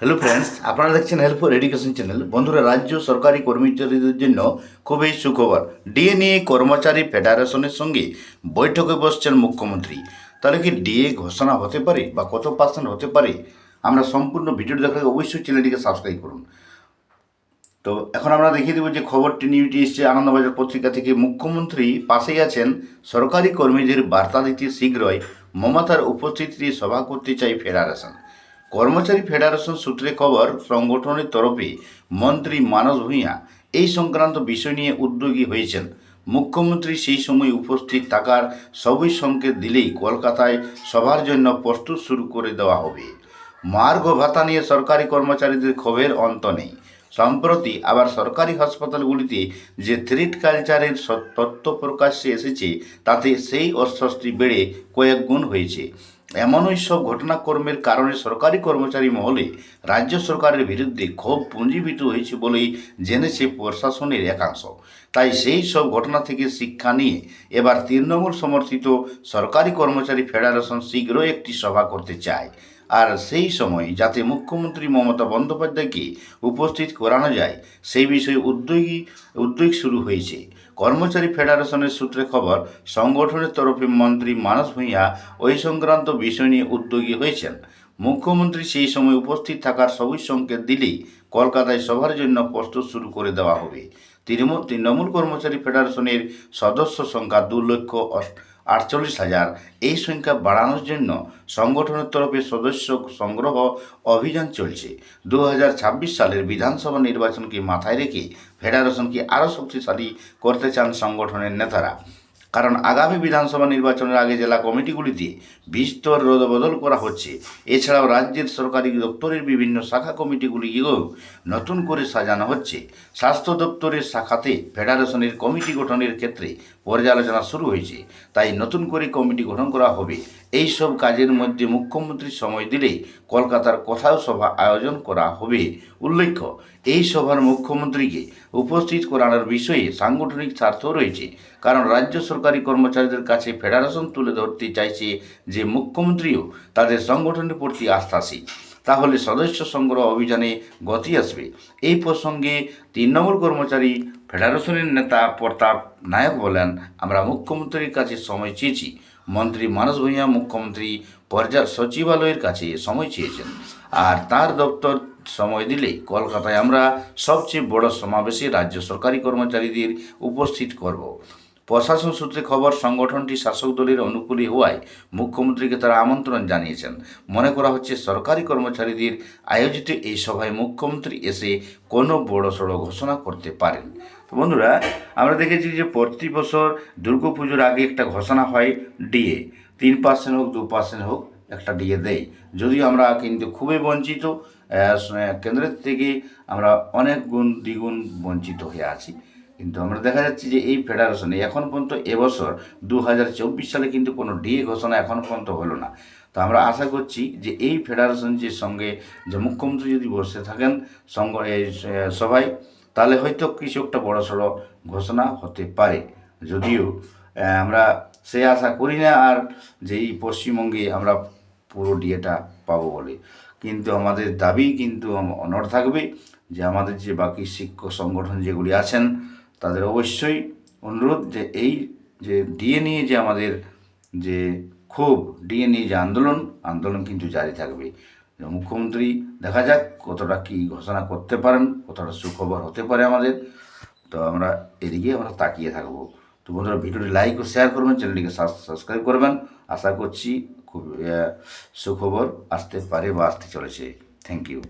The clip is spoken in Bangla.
হ্যালো ফ্রেন্ডস আপনারা দেখছেন হেল্প ফর এডুকেশন চ্যানেল বন্ধুরা, রাজ্য সরকারি কর্মচারীদের জন্য খুবই সুখবর। ডিএ নিয়ে কর্মচারী ফেডারেশনের সঙ্গে বৈঠকে বসছেন মুখ্যমন্ত্রী। তাহলে কি ডিএ ঘোষণা হতে পারে বা কত পার্সেন্ট হতে পারে? আমরা সম্পূর্ণ ভিডিওটি দেখার অবশ্যই চ্যানেলটিকে সাবস্ক্রাইব করুন। তো এখন আমরা দেখিয়ে দেবো যে খবরটি নিউটি এসছে আনন্দবাজার পত্রিকা থেকে। মুখ্যমন্ত্রী পাশেই আছেন। সরকারি কর্মীদের বার্তা দিতে শীঘ্রই মমতার উপস্থিতিতে সভা করতে চাই ফেডারেশন। কর্মচারী ফেডারেশন সূত্রে খবর, সংগঠনের তরফে মন্ত্রী মানস ভূঁইয়া এই সংক্রান্ত বিষয় নিয়ে উদ্যোগী হয়েছেন। মুখ্যমন্ত্রী সেই সময় উপস্থিত থাকার সবই সংকেত দিলেই কলকাতায় সভার জন্য প্রস্তুত শুরু করে দেওয়া হবে। মার্গ ভাতা নিয়ে সরকারি কর্মচারীদের ক্ষোভের অন্ত নেই। সম্প্রতি আবার সরকারি হাসপাতালগুলিতে যে থ্রিট কালচারের তথ্য প্রকাশ্যে এসেছে, তাতে সেই অস্বস্তি বেড়ে কয়েক গুণ হয়েছে। এমনই সব ঘটনাক্রমের কারণে সরকারি কর্মচারী মহলে রাজ্য সরকারের বিরুদ্ধে ক্ষোভ পুঞ্জীভূত হয়েছে বলেই জেনেছে প্রশাসনের একাংশ। তাই সেই সব ঘটনা থেকে শিক্ষা নিয়ে এবার তৃণমূল সমর্থিত সরকারি কর্মচারী ফেডারেশন শীঘ্রই একটি সভা করতে চায়। আর সেই সময় যাতে মুখ্যমন্ত্রী মমতা বন্দ্যোপাধ্যায়কে উপস্থিত করানো যায় সেই বিষয়ে উদ্যোগী, উদ্যোগ শুরু হয়েছে। কর্মচারী ফেডারেশনের সূত্রে খবর, সংগঠনের তরফে মন্ত্রী মানস ভূঁইয়া ওই সংক্রান্ত বিষয় নিয়ে উদ্যোগী হয়েছেন। মুখ্যমন্ত্রী সেই সময় উপস্থিত থাকার সবুজ সংকেত দিলেই কলকাতায় সভার জন্য প্রস্তুত শুরু করে দেওয়া হবে। তৃণমূল তৃণমূল কর্মচারী ফেডারেশনের সদস্য সংখ্যা দু লক্ষ আটচল্লিশ হাজার। এই সংখ্যা বাড়ানোর জন্য সংগঠনের তরফে সদস্য সংগ্রহ অভিযান চলছে। দু হাজার ছাব্বিশ সালের বিধানসভা নির্বাচনকে মাথায় রেখে ফেডারেশনকে আরও শক্তিশালী করতে চান সংগঠনের নেতারা। কারণ আগামী বিধানসভা নির্বাচনের আগে জেলা কমিটিগুলিতে বিস্তর রদবদল করা হচ্ছে। এছাড়াও রাজ্যের সরকারি দপ্তরের বিভিন্ন শাখা কমিটিগুলিকেও নতুন করে সাজানো হচ্ছে। স্বাস্থ্য দপ্তরের শাখাতে ফেডারেশনের কমিটি গঠনের ক্ষেত্রে পর্যালোচনা শুরু হয়েছে। তাই নতুন করে কমিটি গঠন করা হবে। এই সব কাজের মধ্যে মুখ্যমন্ত্রী সময় দিলেই কলকাতার কোথাও সভা আয়োজন করা হবে। উল্লেখ্য, এই সভার মুখ্যমন্ত্রীকে উপস্থিত করানোর বিষয়ে সাংগঠনিক স্বার্থ রয়েছে। কারণ রাজ্য সরকারি কর্মচারীদের কাছে ফেডারেশন তুলে ধরতে চাইছে যে মুখ্যমন্ত্রীও তাদের সংগঠনের প্রতি আস্থাশীল। তাহলে সদস্য সংগ্রহ অভিযানে গতি আসবে। এই প্রসঙ্গে তৃণমূল কর্মচারী ফেডারেশনের নেতা প্রতাপ নায়ক বলেন, আমরা মুখ্যমন্ত্রীর কাছে সময় চেয়েছি। মন্ত্রী মানস ভূঁইয়া মুখ্যমন্ত্রী পর্যায় সচিবালয়ের কাছে সময় চেয়েছেন। আর তার দপ্তর সময় দিলে কলকাতায় আমরা সবচেয়ে বড় সমাবেশে রাজ্য সরকারি কর্মচারীদের উপস্থিত করব। প্রশাসন সূত্রে খবর, সংগঠনটি শাসক দলের অনুকূলী হওয়ায় মুখ্যমন্ত্রীকে তারা আমন্ত্রণ জানিয়েছেন। মনে করা হচ্ছে সরকারি কর্মচারীদের আয়োজিত এই সভায় মুখ্যমন্ত্রী এসে কোনো বড় সড়ো ঘোষণা করতে পারেন। তো বন্ধুরা, আমরা দেখেছি যে প্রতি বছর দুর্গাপুজোর আগে একটা ঘোষণা হয় ডিএ। তিন পার্সেন্ট হোক, দু পার্সেন্ট হোক একটা ডিএ দেয়। যদিও আমরা কিন্তু খুবই বঞ্চিত কেন্দ্রের থেকে আমরা অনেক গুণ দ্বিগুণ বঞ্চিত হয়ে আছি। কিন্তু আমরা দেখা যাচ্ছে যে এই ফেডারেশনে এখন পর্যন্ত এবছর দু হাজার চব্বিশ সালে কিন্তু কোনো ডিএ ঘোষণা এখন পর্যন্ত হলো না। তো আমরা আশা করছি যে এই ফেডারেশন যে সঙ্গে যে মুখ্যমন্ত্রী যদি বসে থাকেন, সঙ্গ এই স- সভায় তাহলে হয়তো কিছু একটা বড় সড়ো ঘোষণা হতে পারে। যদিও আমরা সে আশা করি না আর যে এই পশ্চিমবঙ্গে আমরা পুরো ডিএটা পাবো বলে। কিন্তু আমাদের দাবি কিন্তু অনড় থাকবে যে আমাদের যে বাকি শিক্ষক সংগঠন যেগুলি আছেন তাদের অবশ্যই অনুরোধ যে এই যে ডিএ নিয়ে যে আমাদের যে ক্ষোভ ডিএ নিয়ে যে আন্দোলন আন্দোলন কিন্তু জারি থাকবে। মুখ্যমন্ত্রী দেখা যাক কতটা কি ঘোষণা করতে পারেন, কতটা সুখবর হতে পারে আমাদের। তো আমরা এদিকে আমরা তাকিয়ে থাকব। তো বন্ধুরা, ভিডিওটি লাইক ও শেয়ার করবেন, চ্যানেলটিকে সাবস্ক্রাইব করবেন। আশা করছি খুব সুখবর আসতে পারে বা আসতে চলেছে। Thank you